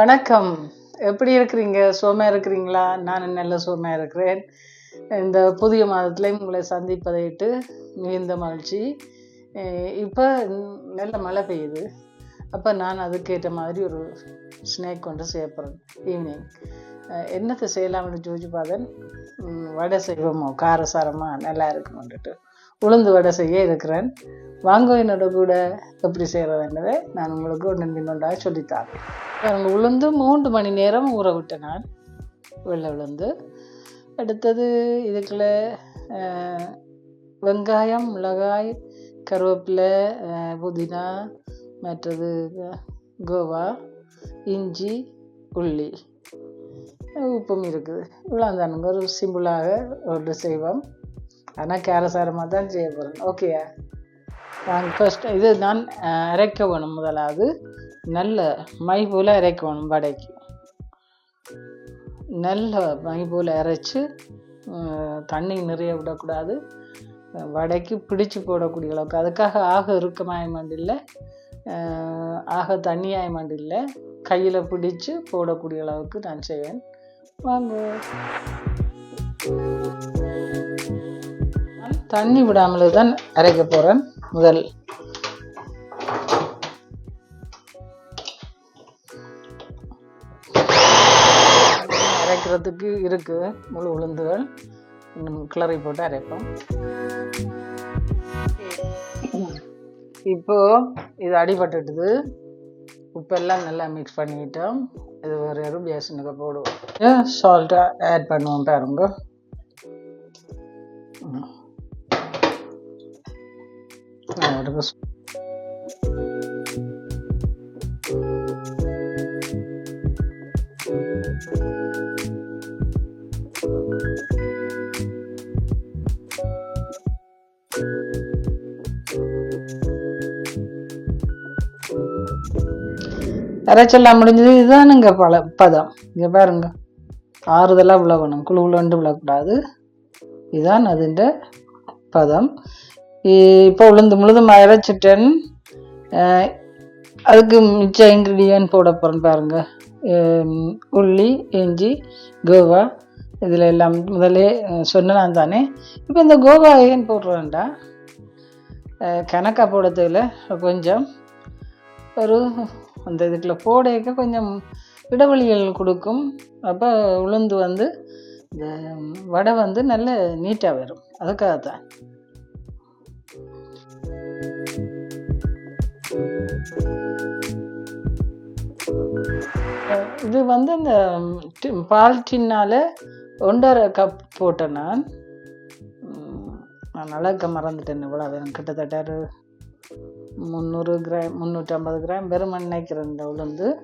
வணக்கம். எப்படி இருக்கிறீங்க? சோமையாக இருக்கிறீங்களா? நான் நல்ல சோமையாக இருக்கிறேன். இந்த புதிய மாதத்துல உங்களை சந்திப்பதையிட்டு மிகுந்த மகிழ்ச்சி. இப்போ நல்ல மழை பெய்யுது. அப்போ நான் அதுக்கேற்ற மாதிரி ஒரு ஸ்நேக் கொண்டு செய்ய போகிறேன் ஈவினிங் என்னத்தை செய்யலாம்னு ஜோதிச்சு பார்த்தேன். வடை செய்வோமோ? காரசாரமாக நல்லா இருக்கும்னுட்டு. உளுந்து வடை செய்ய இருக்கிறேன். வாங்க என்னோட கூட எப்படி செய்கிறதுன்றதை நான் உங்களுக்கு ஒன்று இன்னொன்றாக சொல்லித்தரேன் நாங்கள் உளுந்து மூன்று மணி நேரம் ஊற விட்டேன் நான் வெள்ளை உளுந்து. அடுத்தது இதுக்குள்ள வெங்காயம் மிளகாய் கருவேப்பிலை புதினா மற்றது கோவா இஞ்சி உள்ளி. உப்பும் இருக்குது. இவ்வளோ தானுங்க ஒரு சிம்பிளாக ஒரு செய்வோம். ஆனால் கேரசாரமாக தான் செய்ய போகிறேன் ஓகேயா நான் ஃபஸ்ட் இது நான் அஹ், அரைக்க வேணும் முதலாவது. நல்ல மை போல் அரைக்க வேணும் வடைக்கு. நல்ல மை போல் தண்ணி நிறைய விடக்கூடாது. வடைக்கு பிடிச்சு போடக்கூடிய அளவுக்கு. அதுக்காக ஆக இறுக்கமாயமாண்டு இல்லை ஆக தண்ணியாயமாண்டு இல்லை கையில் பிடிச்சு போடக்கூடிய அளவுக்கு நான் செய்வேன். வாங்க. தண்ணி விடாமல் தான் அரைக்க போகிறேன் முதல். அரைக்கிறதுக்கு இருக்கு முழு உளுந்துகள். இன்னும் கிளறி போட்டு அரைப்போம். இப்போ இது அடிபட்டுட்டுது உப்பெல்லாம் நல்லா மிக்ஸ் பண்ணிட்டோம். இது ஒரு ஒரு பேசனுக்கு போடுவோம். சால்ட்டாக ஆட் பண்ணுவோம் பாருங்க. ம். ஆ, முடிஞ்சது. இதுதானுங்க பல பதம். இங்கே பாருங்க. ஆறுதலாக விளக்கணும் குழு விழண்டு விழக்கூடாது. இதுதான் அதுன்ற பதம். இப்போ உளுந்து முழுதும் அரைச்சிட்டேன். அதுக்கு மிச்ச இன்க்ரீடியன்ட் போட போகிறேன் பாருங்க. உள்ளி இஞ்சி கோவா இதில் எல்லாம் முதலே சொன்னான் தானே. இப்போ இந்த கோவா ஏன் போடுறேன்டா? கணக்காக கணக்கா கொஞ்சம் ஒரு அந்த இதுக்குள்ள போடையக்க கொஞ்சம் இடைவெளிகள் கொடுக்கும். அப்போ உளுந்து வந்து இந்த வடை வந்து நல்ல நீட்டாக வரும். அதுக்காக தான் இது வந்து இந்த டி- பால் டின்னால் ஒன்றரை கப் போட்டேன் நான். உம், நான் அளக்க மறந்துட்டேன் இவ்வளோ அது எனக்கு கிட்டத்தட்ட ஒரு முந்நூறு கிராம் முந்நூற்றம்பது கிராம் வெறும் நினைக்கிறேன் இந்த உளுந்து.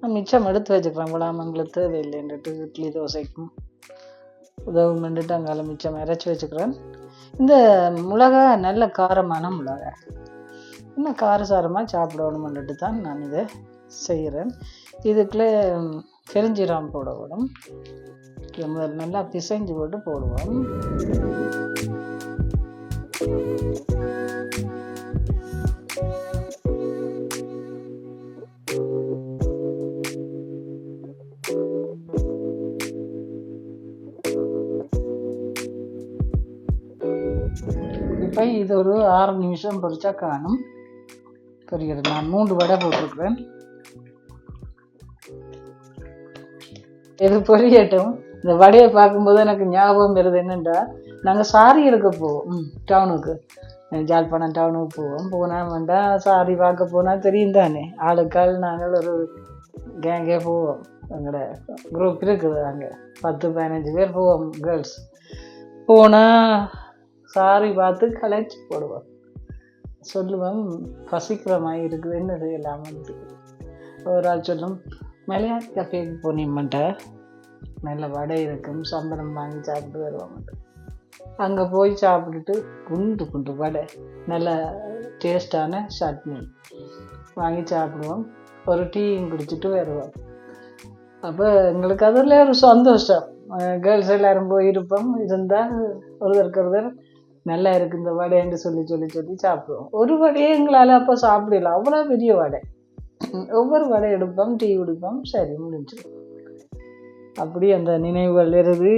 நான் மிச்சம் எடுத்து வச்சுக்கிறேன். விளாமங்களுக்கு தேவையில்லைன்ட்டு இட்லி தோசைக்கும் உதவும் பண்ணிட்டு அங்கால மிச்சம் இறைச்சி வச்சுக்கிறேன். இந்த மிளகா நல்ல காரமான மிளகா இன்னும் காரசாரமாக சாப்பிடணும்னுட்டு தான் நான் இதை செய்கிறேன் இதுக்குள்ளே பெருஞ்சீரம் போட முதல் நல்லா பிசைஞ்சு போட்டு போடுவோம். இப்போ இது ஒரு ஆறு நிமிஷம் பொறிச்சா காணும். பொரிகிறது நான் மூன்று வடை போட்டிருக்கிறேன். இது பொரியட்டும். இந்த வடையை பார்க்கும்போது எனக்கு ஞாபகம் வருது என்னென்றா நாங்கள் சாரி எடுக்க போவோம். டவுனுக்கு. ஜாழ்ப்பாணம் டவுனுக்கு போவோம். போனால் வேண்டாம் சாரி பார்க்க போனால் தெரியும் தானே. ஆளுக்காள் நாங்கள் ஒரு கேங்கே போவோம். எங்களோட குரூப் இருக்குது அங்கே. பத்து பதினஞ்சு பேர் போவோம் கேர்ள்ஸ் போனால் சாரி பார்த்து கலைச்சி போடுவோம். சொல்லுவேன். பசிக்கிற மாதிரி இருக்குது. என்ன செய்யலாம்னு ஒரு ஆள் சொல்லும் மலையாள கஃபேக்கு போனீங்கன்ட்ட நல்ல வடை இருக்கும். சம்பளம் வாங்கி சாப்பிட்டு வருவாங்க அங்கே போய் சாப்பிட்டுட்டு குண்டு குண்டு வடை. நல்ல டேஸ்டான சட்னி வாங்கி சாப்பிடுவோம். ஒரு டீயும் குடிச்சிட்டு வருவோம். அப்போ எங்களுக்கு அதில் ஒரு சந்தோஷம். கேர்ள்ஸ் எல்லாரும் போயிருப்போம். இருந்தால் ஒருத்தருக்கு ஒருத்தர் நல்லா இருக்கு இந்த வடைன்னு சொல்லி சொல்லி சொல்லி சாப்பிடுவோம். ஒரு வடையே எங்களால் அப்போ சாப்பிடல அவ்வளோ பெரிய வடை. ஒவ்வொரு வடை எடுப்போம் டீ குடிப்போம் சரி முடிஞ்சிடும். அப்படி அந்த நினைவுகள் வருது.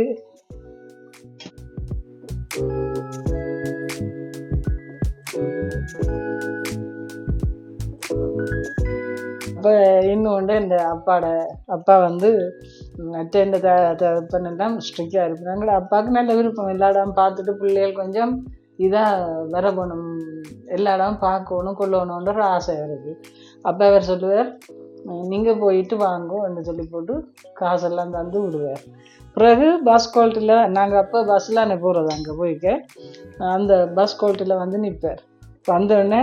அப்போ இன்னொன்று இந்த அப்பாட அப்பா வந்து மற்ற இந்த தகப்பனெல்லாம் ஸ்ட்ரிக்டாக இருப்பாங்க. அப்பாவுக்கு நல்ல விருப்பம். எல்லா இடம் பார்த்துட்டு பிள்ளைகள் கொஞ்சம் இதாக வர போகணும். எல்லா இடம் பார்க்கணும் கொள்ளணுன்ற ஒரு ஆசை இருக்குது அப்போ அவர் சொல்லுவார் நீங்கள் போயிட்டு வாங்கோன்னு சொல்லி போட்டு காசெல்லாம் தந்து விடுவார். பிறகு பஸ் குவாலிட்டியில் நாங்கள் அப்போ பஸ்ஸில் போகிறது அங்கே போய்க்க. அந்த பஸ் குவாலிட்டியில் வந்து நிற்பார் வந்தோடனே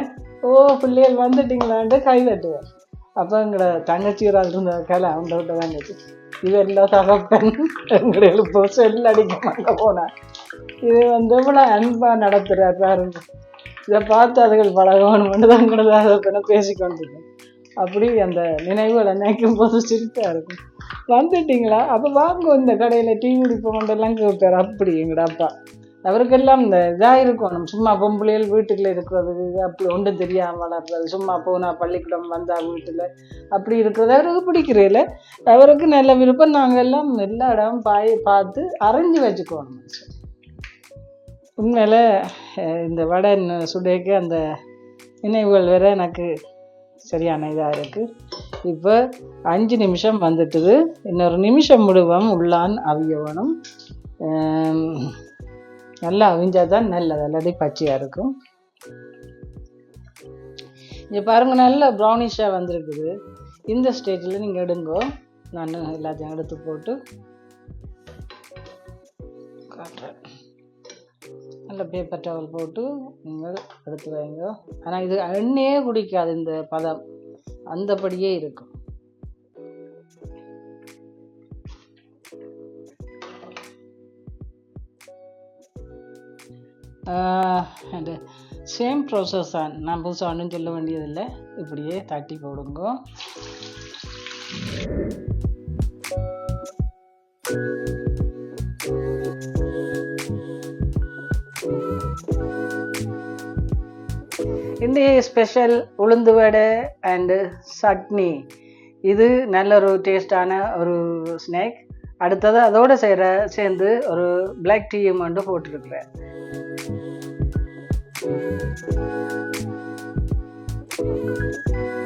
ஓ பிள்ளைகள் வந்துட்டிங்களான்ட்டு கை தட்டுவார். அப்போ எங்களோட தங்கச்சி ஒரு ஆள் இருந்த கலை அவங்கள்ட்ட தங்கச்சி இவெல்லாம் தகப்பன் எங்களை எழுப்போ செல் அடிக்க மாட்ட போனேன் இது வந்து இவ்வளோ அன்பாக நடத்துகிறார் பாருங்க இதை பார்த்து அதுகள் பழகணும்னு தான் கூட தகப்பனை பேசிக்கொண்டிருக்கேன். அப்படி அந்த நினைவுகளை நினைக்கும் போது சிரிப்பாக இருக்கும். வந்துட்டீங்களா? அப்போ வாங்க இந்த கடையில் டீ குடிப்போம் கேட்பார் அப்படி எங்கடா அப்பா அவருக்கெல்லாம் இந்த இதாக இருக்கணும் சும்மா பொம்பளைகள் வீட்டுக்குள்ள இருக்கிறது அப்படி ஒன்றும் தெரியாமல் வளர்றது சும்மா போனால் பள்ளிக்கூடம் வந்தால் வீட்டில் அப்படி இருக்கிறது. அவருக்கு பிடிக்கிறதில்ல. அவருக்கு நல்ல விருப்பம். நாங்கள் எல்லாம் எல்லா இடமும் பாய் பார்த்து அரைஞ்சு வச்சுக்குவோம். உண்மையில் இந்த வடை சுடேக்கு அந்த நினைவுகள் வேற எனக்கு சரியான இதாக இருக்குது இப்போ அஞ்சு நிமிஷம் வந்துட்டுது. இன்னொரு நிமிஷம் முழுவம் உள்ளான் அவியவனும். நல்லா அவிஞ்சாதான் தான் நல்லது. அல்லது பச்சையாக இருக்கும். இங்கே பாருங்க நல்ல ப்ரௌனிஷாக வந்திருக்குது. இந்த ஸ்டேஜில் நீங்கள் எடுங்கோ. நான் எல்லாத்தையும் எடுத்து போட்டு காட்டுறேன். நல்ல பேப்பர் டவல் போட்டு நீங்கள் எடுத்து வைங்க. ஆனால் இது எண்ணெயே குடிக்காது இந்த பதம். அந்தபடியே இருக்கும். சேம் ப்ராசஸ் தான் நம்ம சொன்னு சொல்ல வேண்டியதில்லை இப்படியே தட்டி போடுங்க இன்றைய ஸ்பெஷல் உளுந்து வடை அண்டு சட்னி இது நல்ல ஒரு டேஸ்டான ஒரு ஸ்நாக் அடுத்தது அதோடு செய்கிற சேர்ந்து ஒரு பிளாக் டீயும் வந்து போட்டிருக்கிறேன் Thank you.